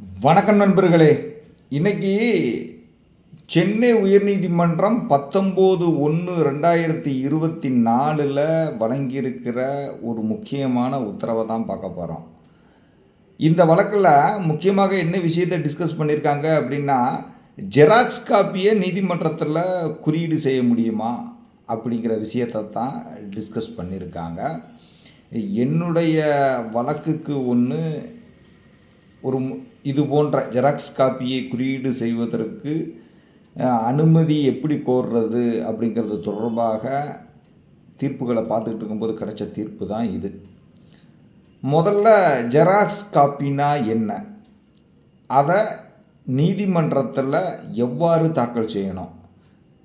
வணக்கம் நண்பர்களே. இன்னைக்கு சென்னை உயர்நீதிமன்றம் பத்தொம்போது ஒன்று ரெண்டாயிரத்தி இருபத்தி நாலில் வழங்கியிருக்கிற ஒரு முக்கியமான உத்தரவை தான் பார்க்க போகிறோம் இந்த வழக்கில் முக்கியமாக என்ன விஷயத்தை டிஸ்கஸ் பண்ணியிருக்காங்க அப்படின்னா ஜெராக்ஸ் காப்பியை நீதிமன்றத்தில் குறியீடு செய்ய முடியுமா அப்படிங்கிற விஷயத்தை தான் டிஸ்கஸ் பண்ணியிருக்காங்க என்னுடைய வழக்குக்கு ஒன்று ஒரு இது போன்ற ஜெராக்ஸ் காப்பியை குறியீடு செய்வதற்கு அனுமதி எப்படி கோர்றது அப்படிங்கிறது தொடர்பாக தீர்ப்புகளை பார்த்துக்கிட்டு இருக்கும்போது கிடைச்ச தீர்ப்பு தான் இது. முதல்ல ஜெராக்ஸ் காப்பினா என்ன? அதை நீதிமன்றத்தில் எவ்வாறு தாக்கல் செய்யணும்?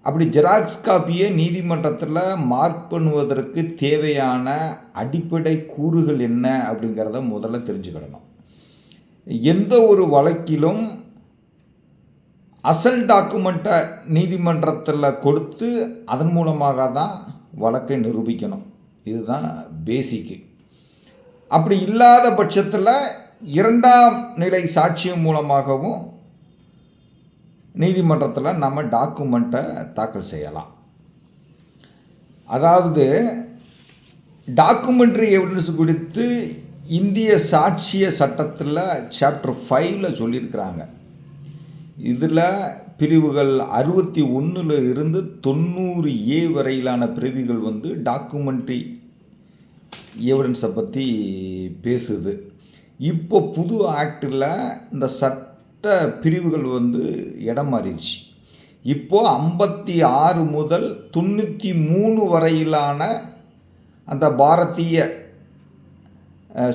அப்படி ஜெராக்ஸ் காப்பியை நீதிமன்றத்தில் மார்க் பண்ணுவதற்கு தேவையான அடிப்படை கூறுகள் என்ன அப்படிங்கிறத முதல்ல தெரிஞ்சுக்கிடணும். எந்த ஒரு வழக்கிலும் அசல் டாக்குமெண்ட்டை நீதிமன்றத்தில் கொடுத்து அதன் மூலமாக தான் வழக்கை நிரூபிக்கணும். இதுதான் பேசிக்கு அப்படி இல்லாத பட்சத்தில் இரண்டாம் நிலை சாட்சியம் மூலமாகவும் நீதிமன்றத்தில் நம்ம டாக்குமெண்ட்டை தாக்கல் செய்யலாம். அதாவது டாக்குமெண்ட்ரி எவிடன்ஸ் குறித்து இந்திய சாட்சிய சட்டத்தில் சாப்டர் ஃபைவ்ல சொல்லியிருக்கிறாங்க. இதில் பிரிவுகள் அறுபத்தி ஒன்றில் இருந்து தொண்ணூறு ஏ வரையிலான பிரிவுகள் வந்து டாக்குமெண்ட்ரி எவிடன்ஸை பற்றி பேசுது. இப்போ புது ஆக்டில் இந்த சட்ட பிரிவுகள் வந்து இடம் மாறிடுச்சு. இப்போது ஐம்பத்தி ஆறு முதல் தொண்ணூற்றி மூணு வரையிலான அந்த பாரதிய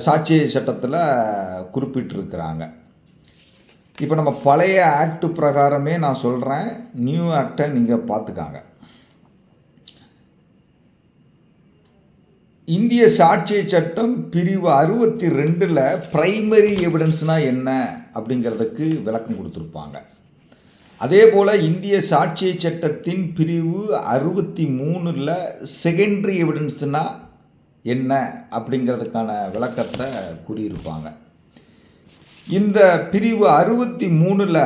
சாட்சி சட்டத்தில் குறிப்பிட்டிருக்கிறாங்க. இப்போ நம்ம பழைய ஆக்ட் பிரகாரமே நான் சொல்கிறேன் நியூ ஆக்டை நீங்கள் பார்த்துக்காங்க இந்திய சாட்சிய சட்டம் பிரிவு அறுபத்தி ரெண்டில் ப்ரைமரி எவிடன்ஸ்னால் என்ன அப்படிங்கிறதுக்கு விளக்கம் கொடுத்துருப்பாங்க. அதே போல் இந்திய சாட்சிய சட்டத்தின் பிரிவு அறுபத்தி மூணில் செகண்டரி எவிடன்ஸ்னால் என்ன அப்படிங்கிறதுக்கான விளக்கத்தை கூறியிருப்பாங்க. இந்த பிரிவு அறுபத்தி மூணில்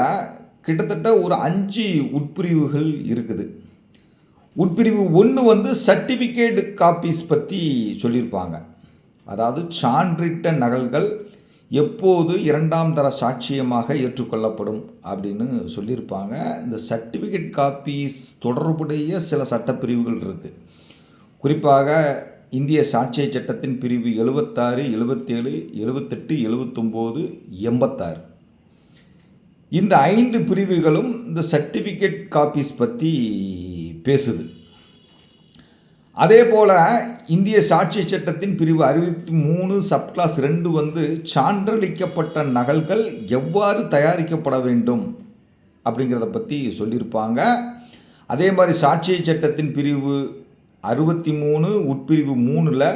கிட்டத்தட்ட ஒரு அஞ்சு உட்பிரிவுகள் இருக்குது. உட்பிரிவு ஒன்று வந்து சர்டிஃபிகேட் காப்பீஸ் பற்றி சொல்லியிருப்பாங்க. அதாவது சான்றிட்ட நகல்கள் எப்போது இரண்டாம் தர சாட்சியமாக ஏற்றுக்கொள்ளப்படும் அப்படின்னு சொல்லியிருப்பாங்க. இந்த சர்டிஃபிகேட் காப்பீஸ் தொடர்புடைய சில சட்டப்பிரிவுகள் இருக்குது குறிப்பாக இந்திய சாட்சிய சட்டத்தின் பிரிவு எழுபத்தாறு எழுபத்தேழு எழுபத்தெட்டு எழுபத்தொம்போது எண்பத்தாறு. இந்த ஐந்து பிரிவுகளும் இந்த சர்டிஃபிகேட் காப்பீஸ் பற்றி பேசுது. அதே போல் இந்திய சாட்சிய சட்டத்தின் பிரிவு அறுபத்தி மூணு சப்கிளாஸ் ரெண்டு வந்து சான்றளிக்கப்பட்ட நகல்கள் எவ்வாறு தயாரிக்கப்பட வேண்டும் அப்படிங்கிறத பற்றி சொல்லியிருப்பாங்க. அதே மாதிரி சாட்சிய சட்டத்தின் பிரிவு அறுபத்தி மூணு உட்பிரிவு மூணில்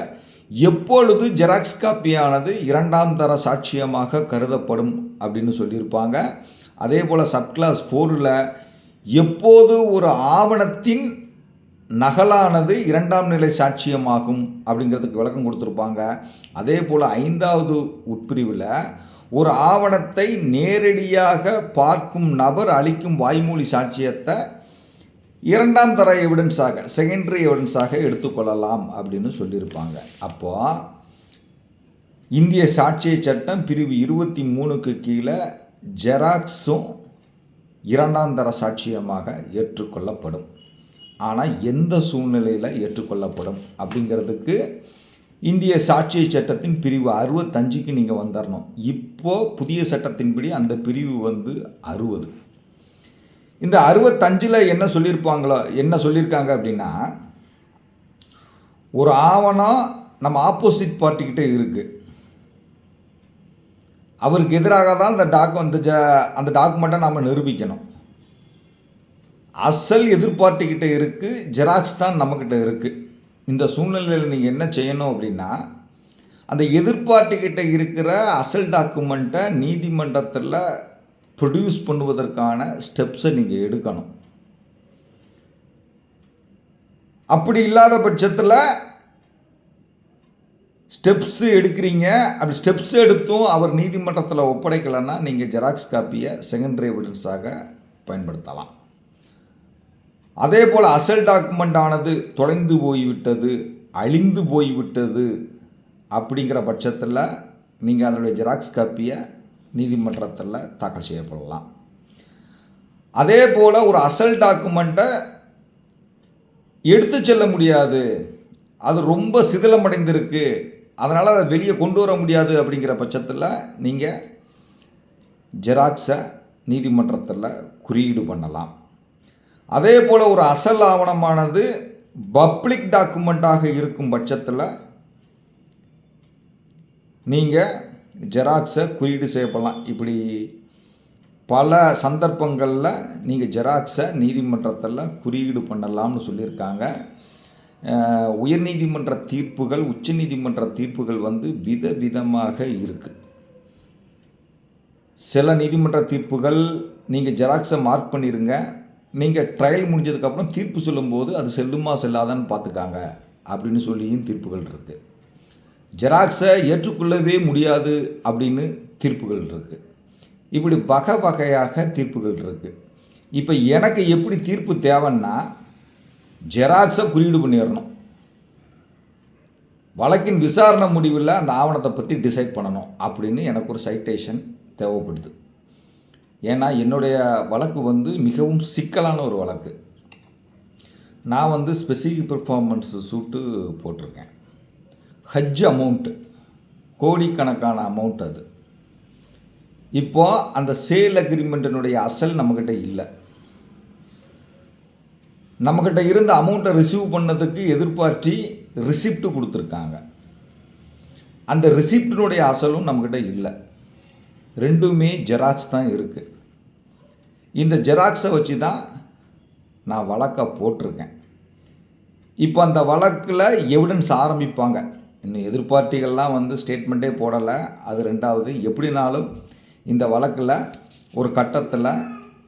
எப்பொழுது ஜெராக்ஸ் காப்பியானது இரண்டாம் தர சாட்சியமாக கருதப்படும் அப்படின்னு சொல்லியிருப்பாங்க. அதே போல் சப்கிளாஸ் ஃபோரில் எப்போது ஒரு ஆவணத்தின் நகலானது இரண்டாம் நிலை சாட்சியமாகும் அப்படிங்கிறதுக்கு விளக்கம் கொடுத்துருப்பாங்க. அதே போல் ஐந்தாவது உட்பிரிவில் ஒரு ஆவணத்தை நேரடியாக பார்க்கும் நபர் அளிக்கும் வாய்மொழி சாட்சியத்தை இரண்டாம் தர எவிடன்ஸாக செகண்டரி எவிடன்ஸாக எடுத்துக்கொள்ளலாம் அப்படின்னு சொல்லியிருப்பாங்க. அப்போ இந்திய சாட்சிய சட்டம் பிரிவு இருபத்தி மூணுக்கு கீழே ஜெராக்ஸும் இரண்டாம் தர சாட்சியமாக ஏற்றுக்கொள்ளப்படும். ஆனால் எந்த சூழ்நிலையில் ஏற்றுக்கொள்ளப்படும் அப்படிங்கிறதுக்கு இந்திய சாட்சிய சட்டத்தின் பிரிவு அறுபத்தஞ்சுக்கு நீங்கள் வந்துடணும் இப்போது புதிய சட்டத்தின்படி அந்த பிரிவு வந்து அறுபது. இந்த அறுபத்தஞ்சில் என்ன சொல்லியிருப்பாங்களோ என்ன சொல்லியிருக்காங்க அப்படின்னா ஒரு ஆவணம் நம்ம ஆப்போசிட் பார்ட்டிக்கிட்ட இருக்குது அவருக்கு எதிராக தான் அந்த டாக்கு அந்த ஜ அந்த டாக்குமெண்ட்டை நம்ம நிரூபிக்கணும். அசல் எதிர்பார்ட்டிக்கிட்ட இருக்குது ஜெராக்ஸ் தான் நம்மக்கிட்ட இருக்குது இந்த சூழ்நிலையில் நீங்கள் என்ன செய்யணும் அப்படின்னா அந்த எதிர்பார்ட்டிக்கிட்ட இருக்கிற அசல் டாக்குமெண்ட்டை நீதிமன்றத்தில் ப்ரொடியூஸ் பண்ணுவதற்கான ஸ்டெப்ஸை நீங்கள் எடுக்கணும். அப்படி இல்லாத பட்சத்தில் ஸ்டெப்ஸ் எடுக்கிறீங்க. அப்படி ஸ்டெப்ஸ் எடுத்தும் அவர் நீதிமன்றத்தில் ஒப்படைக்கலைன்னா நீங்கள் ஜெராக்ஸ் காப்பியை செகண்டரி எவிடன்ஸாக பயன்படுத்தலாம். அதே போல் அசல் டாக்குமெண்ட் ஆனது தொலைந்து போய்விட்டது அழிந்து போய்விட்டது அப்படிங்கிற பட்சத்தில் நீங்கள் அதனுடைய ஜெராக்ஸ் காப்பியை நீதிமன்றத்தில் தாக்கல் செய்யப்படலாம். அதே போல் ஒரு அசல் டாக்குமெண்ட்டை எடுத்து செல்ல முடியாது. அது ரொம்ப சிதிலமடைந்திருக்கு. அதனால் அதை வெளியே கொண்டு வர முடியாது அப்படிங்கிற பட்சத்தில் நீங்கள் ஜெராக்ஸை நீதிமன்றத்தில் குறியீடு பண்ணலாம். அதே போல் ஒரு அசல் ஆவணமானது பப்ளிக் டாக்குமெண்ட்டாக இருக்கும் பட்சத்தில் நீங்கள் ஜெராக்ஸை குறியீடு செய்யப்படலாம். இப்படி பல சந்தர்ப்பங்களில் நீங்கள் ஜெராக்ஸை நீதிமன்றத்தில் குறியீடு பண்ணலாம்னு சொல்லியிருக்காங்க. உயர்நீதிமன்ற தீர்ப்புகள் உச்சநீதிமன்ற தீர்ப்புகள் வந்து விதவிதமாக இருக்குது சில நீதிமன்ற தீர்ப்புகள் நீங்கள் ஜெராக்ஸை மார்க் பண்ணிடுங்க நீங்கள் ட்ரையல் முடிஞ்சதுக்கப்புறம் தீர்ப்பு சொல்லும்போது அது செல்லுமா செல்லாதான்னு பார்த்துக்காங்க. அப்படின்னு சொல்லியும் தீர்ப்புகள் இருக்குது ஜெராக்ஸை ஏற்றுக்கொள்ளவே முடியாது அப்படின்னு தீர்ப்புகள் இருக்குது இப்படி வகை வகையாக தீர்ப்புகள் இருக்குது இப்போ எனக்கு எப்படி தீர்ப்பு தேவைன்னா ஜெராக்ஸை குறியீடு பண்ணிடணும். வழக்கின் விசாரணை முடிவில் அந்த ஆவணத்தை பற்றி டிசைட் பண்ணணும் அப்படின்னு எனக்கு ஒரு சைட்டேஷன் தேவைப்படுது. ஏன்னா என்னுடைய வழக்கு வந்து மிகவும் சிக்கலான ஒரு வழக்கு. நான் வந்து ஸ்பெசிஃபிக் பெர்ஃபார்மன்ஸ் சூட்டு போட்டிருக்கேன். ஹஜ் அமௌண்ட்டு கோடிக்கணக்கான அமௌண்ட் அது. இப்போ அந்த சேல் அக்ரிமெண்ட்டினுடைய அசல் நம்மக்கிட்ட இல்லை. நம்மக்கிட்ட இருந்த அமௌண்ட்டை ரிசீவ் பண்ணதுக்கு எதிர்பார்த்தி ரிசிப்ட் கொடுத்துருக்காங்க. அந்த ரிசிப்டினுடைய அசலும் நம்மக்கிட்ட இல்லை. ரெண்டுமே ஜெராக்ஸ் தான் இருக்குது இந்த ஜெராக்ஸை வச்சு தான் நான் வழக்கை போட்டிருக்கேன். இப்போ அந்த வழக்கில் எவிடன்ஸ் ஆரம்பிப்பாங்க. இன்னும் எதிர்பார்ட்டிகள்லாம் வந்து ஸ்டேட்மெண்ட்டே போடலை. அது ரெண்டாவது எப்படினாலும் இந்த வழக்கில் ஒரு கட்டத்தில்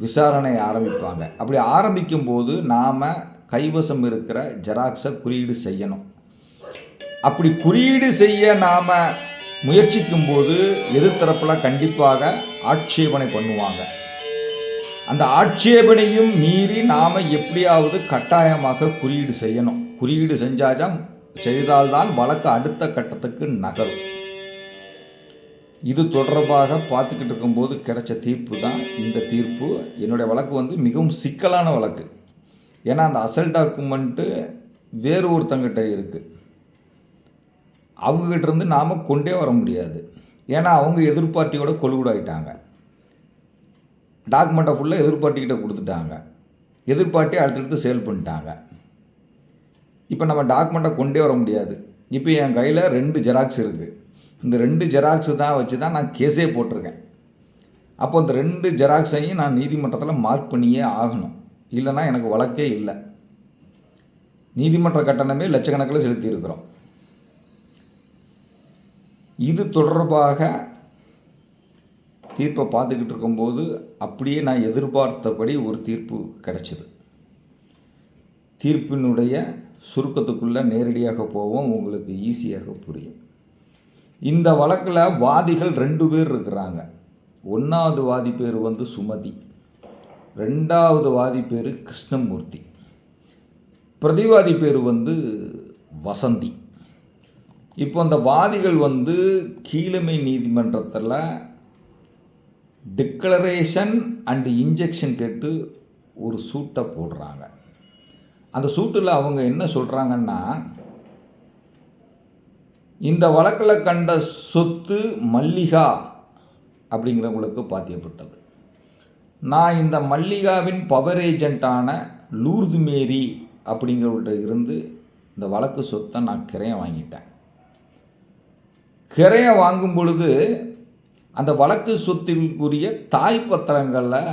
விசாரணை ஆரம்பிப்பாங்க. அப்படி ஆரம்பிக்கும்போது நாம் கைவசம் இருக்கிற ஜெராக்ஸை குறியீடு செய்யணும். அப்படி குறியீடு செய்ய நாம் முயற்சிக்கும்போது எதிர்த்தரப்பில் கண்டிப்பாக ஆட்சேபனை பண்ணுவாங்க. அந்த ஆட்சேபனையும் மீறி நாம் எப்படியாவது கட்டாயமாக குறியீடு செய்யணும். குறியீடு செஞ்சாதான் செய்தால்தான் வழக்கு அடுத்த கட்டத்துக்கு நகரும். இது தொடர்பாக பார்த்துக்கிட்டு இருக்கும்போது கிடைச்ச தீர்ப்பு தான் இந்த தீர்ப்பு. என்னுடைய வழக்கு வந்து மிகவும் சிக்கலான வழக்கு. ஏன்னா அந்த அசல் டாக்குமெண்ட்டு வேறு ஒருத்தங்கிட்ட இருக்குது அவங்கக்கிட்டேருந்து நாம் கொண்டே வர முடியாது. ஏன்னா அவங்க எதிர்பார்ட்டியோட கொள்கூடாயிட்டாங்க டாக்குமெண்ட்டை ஃபுல்லாக எதிர்பார்ட்டிக்கிட்ட கொடுத்துட்டாங்க. எதிர்பார்ட்டி அடுத்தடுத்து சேல் பண்ணிட்டாங்க. இப்போ நம்ம டாக்குமெண்ட்டை கொண்டே வர முடியாது. இப்போ என் கையில் ரெண்டு ஜெராக்ஸ் இருக்குது இந்த ரெண்டு ஜெராக்ஸ் தான் வச்சு தான் நான் கேஸே போட்டிருக்கேன். அப்போ இந்த ரெண்டு ஜெராக்ஸையும் நான் நீதிமன்றத்தில் மார்க் பண்ணியே ஆகணும். இல்லைன்னா எனக்கு வழக்கே இல்லை. நீதிமன்ற கட்டணமே லட்சக்கணக்கில் செலுத்தியிருக்கிறோம். இது தொடர்பாக தீர்ப்பை பார்த்துக்கிட்டு இருக்கும்போது அப்படியே நான் எதிர்பார்த்தபடி ஒரு தீர்ப்பு கிடச்சிது. தீர்ப்பினுடைய சுருக்கத்துக்குள்ளே நேரடியாக போவோம் உங்களுக்கு ஈஸியாக புரியும். இந்த வழக்கில் வாதிகள் ரெண்டு பேர் இருக்கிறாங்க. ஒன்றாவது வாதி பேர் வந்து சுமதி. ரெண்டாவது வாதி பேர் கிருஷ்ணமூர்த்தி. பிரதிவாதி பேர் வந்து வசந்தி. இப்போ அந்த வாதிகள் வந்து கீழமை நீதிமன்றத்தில் டிக்ளரேஷன் அண்டு இன்ஜெக்ஷன் கேட்டு ஒரு சூட்டை போடுறாங்க. அந்த சூட்டில் அவங்க என்ன சொல்கிறாங்கன்னா இந்த வழக்கில் கண்ட சொத்து மல்லிகா அப்படிங்கிறவங்களுக்கு பாத்தியப்பட்டது. நான் இந்த மல்லிகாவின் பவர் ஏஜெண்ட்டான லூர்து மேரி அப்படிங்கிறவர்கிட்ட இருந்து இந்த வழக்கு சொத்தை நான் கிரையம் வாங்கிட்டேன். கிரையம் வாங்கும் பொழுது அந்த வழக்கு சொத்திற்குரிய தாய் பத்திரங்களை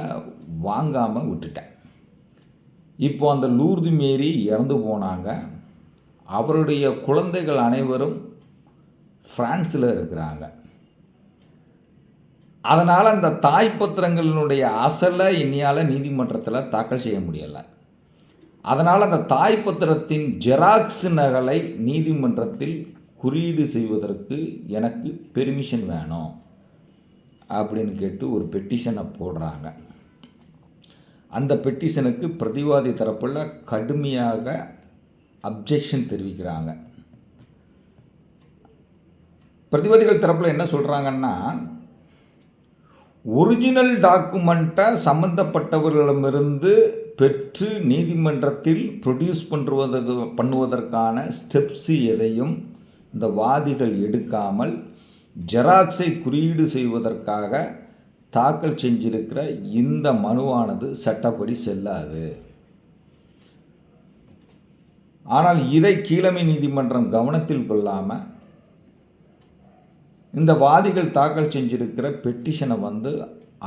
வாங்காமல் விட்டுட்டேன். இப்போ அந்த லூர்து மேரி இறந்து போனாங்க. அவருடைய குழந்தைகள் அனைவரும் ஃப்ரான்ஸில் இருக்கிறாங்க. அதனால் அந்த தாய் பத்திரங்களினுடைய அசலை என்னையால் நீதிமன்றத்தில் தாக்கல் செய்ய முடியலை. அதனால் அந்த தாய் பத்திரத்தின் ஜெராக்ஸ் நகலை நீதிமன்றத்தில் குறியீடு செய்வதற்கு எனக்கு பெர்மிஷன் வேணும். அப்படின்னு கேட்டு ஒரு பெட்டிஷனை போடுறாங்க. அந்த பெட்டிஷனுக்கு பிரதிவாதி தரப்பில் கடுமையாக அப்ஜெக்ஷன் தெரிவிக்கிறாங்க. பிரதிவாதிகள் தரப்பில் என்ன சொல்கிறாங்கன்னா ஒரிஜினல் டாக்குமெண்ட்டை சம்மந்தப்பட்டவர்களிடமிருந்து பெற்று நீதிமன்றத்தில் ப்ரொடியூஸ் பண்ணுவதற்கு பண்ணுவதற்கான ஸ்டெப்ஸு எதையும் இந்த வாதிகள் எடுக்காமல் ஜெராக்ஸை குறியீடு செய்வதற்காக தாக்கல் செஞ்சிருக்கிற இந்த மனுவானது சட்டப்படி செல்லாது. ஆனால் இதை கீழமை நீதிமன்றம் கவனத்தில் கொள்ளாமல் இந்த வாதிகள் தாக்கல் செஞ்சிருக்கிற பெட்டிஷனை வந்து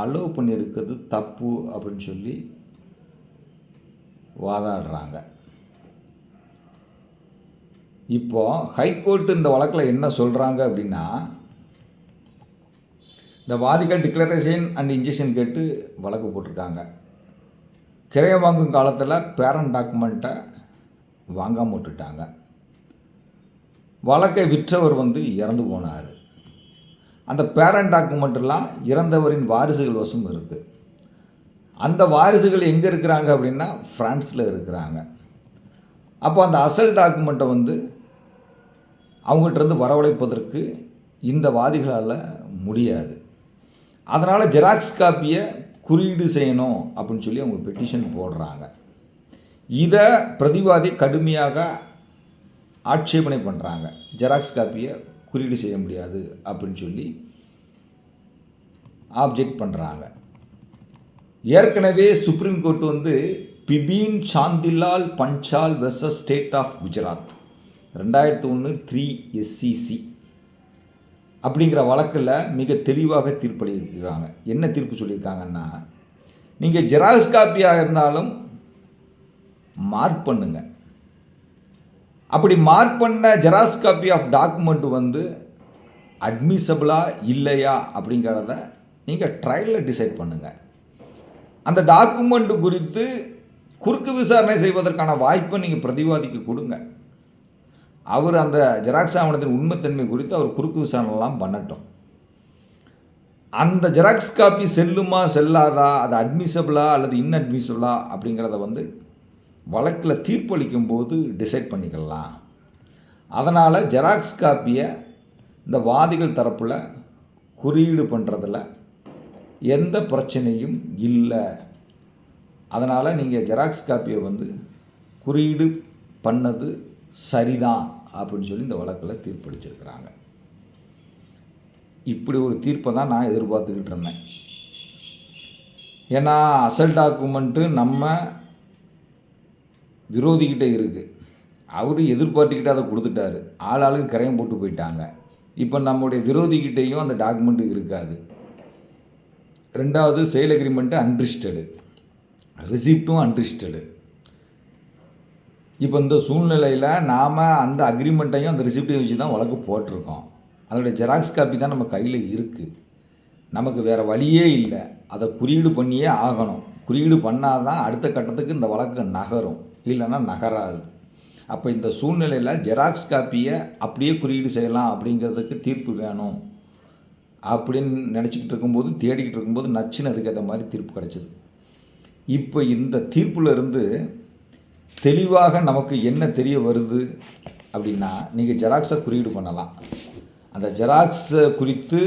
அலோவ் பண்ணியிருக்கிறது தப்பு அப்படின்னு சொல்லி வாதாடுறாங்க. இப்போ ஹைகோர்ட் இந்த வழக்கில் என்ன சொல்கிறாங்க அப்படின்னா இந்த வாதிகள் டிக்ளரேஷன் அண்ட் இன்ஜெக்ஷன் கேட்டு வழக்கு போட்டிருக்காங்க. கிரையை வாங்கும் காலத்தில் பேரண்ட் டாக்குமெண்ட்டை வாங்காமல் விட்டுட்டாங்க. வழக்கை விற்றவர் வந்து இறந்து போனார். அந்த பேரண்ட் டாக்குமெண்ட்டெல்லாம் இறந்தவரின் வாரிசுகள் வசம் இருக்குது அந்த வாரிசுகள் எங்கே இருக்கிறாங்க அப்படின்னா ஃப்ரான்ஸில் இருக்கிறாங்க. அப்போ அந்த அசல் டாக்குமெண்ட்டை வந்து அவங்ககிட்ட இருந்து வரவழைப்பதற்கு இந்த வாதிகளால் முடியாது. அதனால் ஜெராக்ஸ் காப்பியை குறியீடு செய்யணும் அப்படின்னு சொல்லி அவங்க பெட்டிஷன் போடுறாங்க. இதை பிரதிவாதி கடுமையாக ஆட்சேபனை பண்ணுறாங்க ஜெராக்ஸ் காப்பியை குறியீடு செய்ய முடியாது அப்படின்னு சொல்லி ஆப்ஜெக்ட் பண்ணுறாங்க ஏற்கனவே சுப்ரீம் கோர்ட் வந்து Bipin Shantilal Panchal versus state of Gujarat ரெண்டாயிரத்து ஒன்று த்ரீ எஸ்சிசி அப்படிங்கிற வழக்கில் மிக தெளிவாக தீர்ப்பளிக்கிறாங்க. என்ன தீர்ப்பு சொல்லியிருக்காங்கன்னா நீங்கள் ஜெராக்ஸ் காப்பியாக இருந்தாலும் மார்க் பண்ணுங்க. அப்படி மார்க் பண்ண ஜெராக்ஸ் காப்பி ஆஃப் டாக்குமெண்ட் வந்து அட்மிசபிளா இல்லையா அப்படிங்கிறத நீங்கள் ட்ரையலில் டிசைட் பண்ணுங்கள் அந்த டாக்குமெண்ட் குறித்து குறுக்கு விசாரணை செய்வதற்கான வாய்ப்பை நீங்கள் பிரதிவாதிக்கு கொடுங்க. அவர் அந்த ஜெராக்ஸ் ஆவணத்தின் உண்மைத்தன்மை குறித்து அவர் குறுக்கு விசாரணைலாம் பண்ணட்டும். அந்த ஜெராக்ஸ் காப்பி செல்லுமா செல்லாதா அது அட்மிசபிளா அல்லது இன்அட்மிசபிளா அப்படிங்கிறத வந்து வழக்கில் தீர்ப்பளிக்கும் போது டிசைட் பண்ணிக்கலாம். அதனால் ஜெராக்ஸ் காப்பியை இந்த வாதிகள் தரப்பில் குறியீடு பண்ணுறதில் எந்த பிரச்சனையும் இல்லை. அதனால் நீங்கள் ஜெராக்ஸ் காப்பியை வந்து குறியீடு பண்ணது சரிதான் அப்படின்னு சொல்லி இந்த வழக்கில் தீர்ப்பளிச்சிருக்கிறாங்க. இப்படி ஒரு தீர்ப்பை தான் நான் எதிர்பார்த்துக்கிட்டு இருந்தேன். ஏன்னா அசல் டாக்குமெண்ட்டு நம்ம விரோதிக்கிட்ட இருக்குது அவர் எதிர்பார்த்துக்கிட்டே அதை கொடுத்துட்டாரு. ஆள் ஆளுக்கு கரையம் போட்டு போயிட்டாங்க. இப்போ நம்முடைய விரோதிக்கிட்டேயும் அந்த டாக்குமெண்ட்டு இருக்காது. ரெண்டாவது சேல் அக்ரிமெண்ட்டு அன்ரிஸ்டடு ரிசிப்டும் அன்ரிஸ்டடு இப்போ இந்த சூழ்நிலையில் நாம் அந்த அக்ரிமெண்ட்டையும் அந்த ரிசிப்டையும் வச்சு தான் வழக்கு போட்டிருக்கோம். அதோடைய ஜெராக்ஸ் காப்பி தான் நம்ம கையில் இருக்குது நமக்கு வேறு வழியே இல்லை. அதை குறியீடு பண்ணியே ஆகணும். குறியீடு பண்ணால் தான் அடுத்த கட்டத்துக்கு இந்த வழக்கு நகரும். இல்லைன்னா நகராது. அப்போ இந்த சூழ்நிலையில் ஜெராக்ஸ் காப்பியை அப்படியே குறியீடு செய்யலாம் அப்படிங்கிறதுக்கு தீர்ப்பு வேணும். அப்படின்னு நினச்சிக்கிட்டு இருக்கும்போது தேடிக்கிட்டு இருக்கும்போது நச்சுன்னு அதுக்கு ஏற்ற மாதிரி தீர்ப்பு கிடச்சிது. இப்போ இந்த தீர்ப்பில் இருந்து தெளிவாக நமக்கு என்ன தெரிய வருது அப்படின்னா நீங்கள் ஜெராக்ஸை குறியீடு பண்ணலாம். அந்த ஜெராக்ஸை குறித்து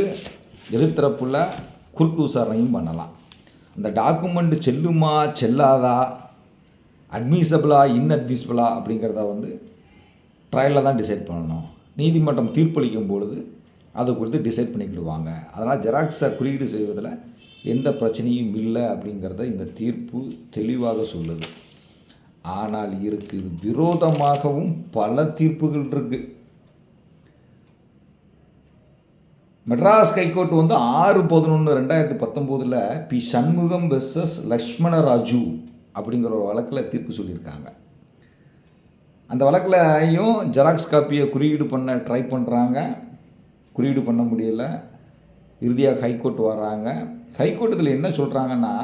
எதிர்த்தரப்புல குறுக்கு விசாரணையும் பண்ணலாம். அந்த டாக்குமெண்ட் செல்லுமா செல்லாதா அட்மிசபிளா இன்அட்மிசபிளா அப்படிங்கிறத வந்து ட்ரையலில் தான் டிசைட் பண்ணணும். நீதிமன்றம் தீர்ப்பளிக்கும் பொழுது அதை குறித்து டிசைட் பண்ணிக்கிடுவாங்க. அதனால் ஜெராக்ஸை குறியீடு செய்வதில் எந்த பிரச்சனையும் இல்லை அப்படிங்கிறத இந்த தீர்ப்பு தெளிவாக சொல்லுது. ஆனால் இருக்கு விரோதமாகவும் பல தீர்ப்புகள் இருக்குது மெட்ராஸ் ஹைகோர்ட் வந்து ஆறு பதினொன்று ரெண்டாயிரத்தி பத்தொம்போதில் பி. சண்முகம் வெர்சஸ் லக்ஷ்மணராஜு அப்படிங்கிற ஒரு வழக்கில் தீர்ப்பு சொல்லியிருக்காங்க. அந்த வழக்கிலையும் ஜெராக்ஸ் காப்பியை குறியீடு பண்ண ட்ரை பண்ணுறாங்க குறியீடு பண்ண முடியல. இறுதியாக ஹைகோர்ட் வர்றாங்க. ஹைகோர்ட் இதில் என்ன சொல்கிறாங்கன்னா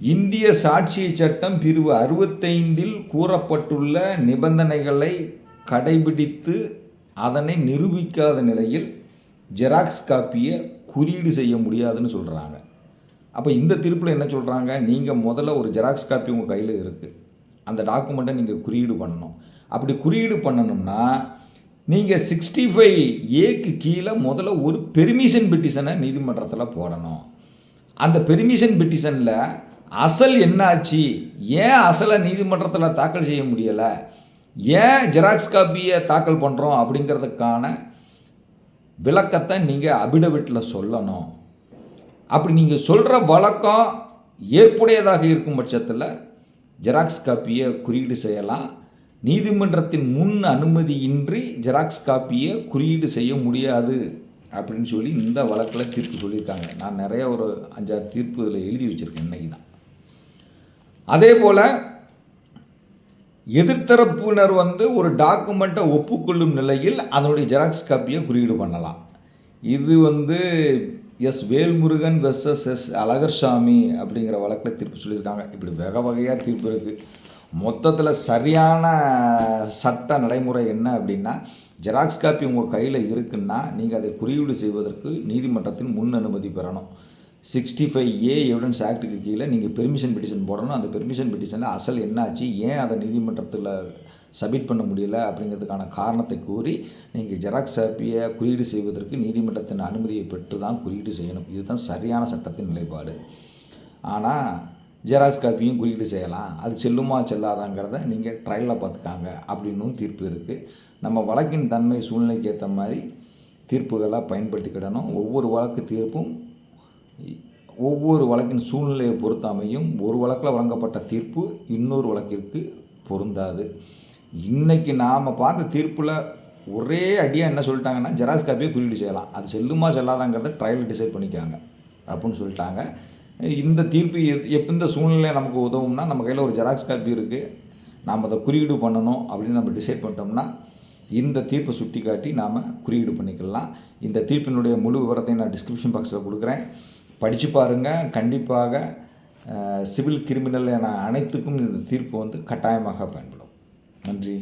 இந்திய சாட்சிய சட்டம் பிரிவு அறுபத்தைந்தில் கூறப்பட்டுள்ள நிபந்தனைகளை கடைபிடித்து அதனை நிரூபிக்காத நிலையில் ஜெராக்ஸ் காப்பியை குறியீடு செய்ய முடியாதுன்னு சொல்கிறாங்க அப்போ இந்த தீர்ப்பில் என்ன சொல்கிறாங்க நீங்கள் முதல்ல ஒரு ஜெராக்ஸ் காப்பி உங்கள் கையில் இருக்குது அந்த டாக்குமெண்ட்டை நீங்கள் குறியீடு பண்ணணும். அப்படி குறியீடு பண்ணணும்னா நீங்கள் சிக்ஸ்டி ஃபைவ் ஏக்கு கீழே முதல்ல ஒரு பெர்மிஷன் பெட்டிஷனை நீதிமன்றத்தில் போடணும். அந்த பெர்மிஷன் பெட்டிஷனில் அசல் என்னாச்சு? ஏன் அசலை நீதிமன்றத்தில் தாக்கல் செய்ய முடியலை? ஏன் ஜெராக்ஸ் காப்பியை தாக்கல் பண்ணுறோம் அப்படிங்கிறதுக்கான விளக்கத்தை நீங்கள் அபிடவிட்டில் சொல்லணும். அப்படி நீங்கள் சொல்கிற வழக்கம் ஏற்புடையதாக இருக்கும் பட்சத்தில் ஜெராக்ஸ் காப்பியை குறியீடு செய்யலாம். நீதிமன்றத்தின் முன் அனுமதியின்றி ஜெராக்ஸ் காப்பியை குறியீடு செய்ய முடியாது அப்படின்னு சொல்லி இந்த வழக்கில் தீர்ப்பு சொல்லியிருக்காங்க. நான் நிறைய ஒரு அஞ்சாறு தீர்ப்பு இதில் எழுதி வச்சுருக்கேன் இன்னைக்கு தான். அதே போல் எதிர்த்தரப்பினர் வந்து ஒரு டாக்குமெண்ட்டை ஒப்புக்கொள்ளும் நிலையில் அதனுடைய ஜெராக்ஸ் காப்பியை குறியீடு பண்ணலாம். இது வந்து S Velmurugan versus S Alagarsamy அப்படிங்கிற வழக்கில் தீர்ப்பு சொல்லியிருக்காங்க. இப்படி வகை வகையாக தீர்ப்பு இருக்குது மொத்தத்தில் சரியான சட்ட நடைமுறை என்ன அப்படின்னா ஜெராக்ஸ் காப்பி உங்கள் கையில் இருக்குன்னா நீங்கள் அதை குறியீடு செய்வதற்கு நீதிமன்றத்தின் முன் அனுமதி பெறணும். சிக்ஸ்டி ஃபைவ் ஏ எவிடன்ஸ் ஆக்டுக்கு கீழே நீங்கள் பெர்மிஷன் பெட்டிஷன் போடணும். அந்த பெர்மிஷன் பெட்டிஷனில் அசல் என்னாச்சு? ஏன் அதை நீதிமன்றத்தில் சப்மிட் பண்ண முடியல அப்படிங்கிறதுக்கான காரணத்தை கூறி நீங்கள் ஜெராக்ஸ் காப்பியை குறியீடு செய்வதற்கு நீதிமன்றத்தின் அனுமதியை பெற்று தான் குறியீடு செய்யணும். இதுதான் சரியான சட்டத்தின் நிலைப்பாடு. ஆனால் ஜெராக்ஸ் காப்பியும் குறியீடு செய்யலாம். அது செல்லுமா செல்லாதாங்கிறத நீங்கள் ட்ரையலில் பார்த்துக்காங்க அப்படின்னும் தீர்ப்பு இருக்குது நம்ம வழக்கின் தன்மை சூழ்நிலைக்கு ஏற்ற மாதிரி தீர்ப்புகளாக பயன்படுத்திக்கிடணும். ஒவ்வொரு வழக்கு தீர்ப்பும் ஒவ்வொரு வழக்கின் சூழ்நிலையை பொறுத்து அமையும் ஒரு வழக்கில் வழங்கப்பட்ட தீர்ப்பு இன்னொரு வழக்கிற்கு பொருந்தாது. இன்றைக்கி நாம் பார்த்த தீர்ப்பில் ஒரே அடியாக என்ன சொல்லிட்டாங்கன்னா ஜெராக்ஸ் காப்பியை குறியீடு செய்யலாம். அது செல்லுமா செல்லாதாங்கிறத ட்ரையல் டிசைட் பண்ணிக்காங்க அப்படின்னு சொல்லிட்டாங்க. இந்த தீர்ப்பு எப்போ இந்த சூழ்நிலை நமக்கு உதவும்னா நம்ம கையில் ஒரு ஜெராக்ஸ் காப்பி இருக்குது நாம் அதை குறியீடு பண்ணணும் அப்படின்னு நம்ம டிசைட் பண்ணிட்டோம்னா இந்த தீர்ப்பை சுட்டி காட்டி நாம் குறியீடு பண்ணிக்கலாம். இந்த தீர்ப்பினுடைய முழு விவரத்தை நான் டிஸ்கிரிப்ஷன் பாக்ஸில் கொடுக்குறேன். படித்து பாருங்கள் கண்டிப்பாக சிவில் கிரிமினல் என அனைத்துக்கும் இந்த தீர்ப்பு வந்து கட்டாயமாக பயன்படும். நன்றி.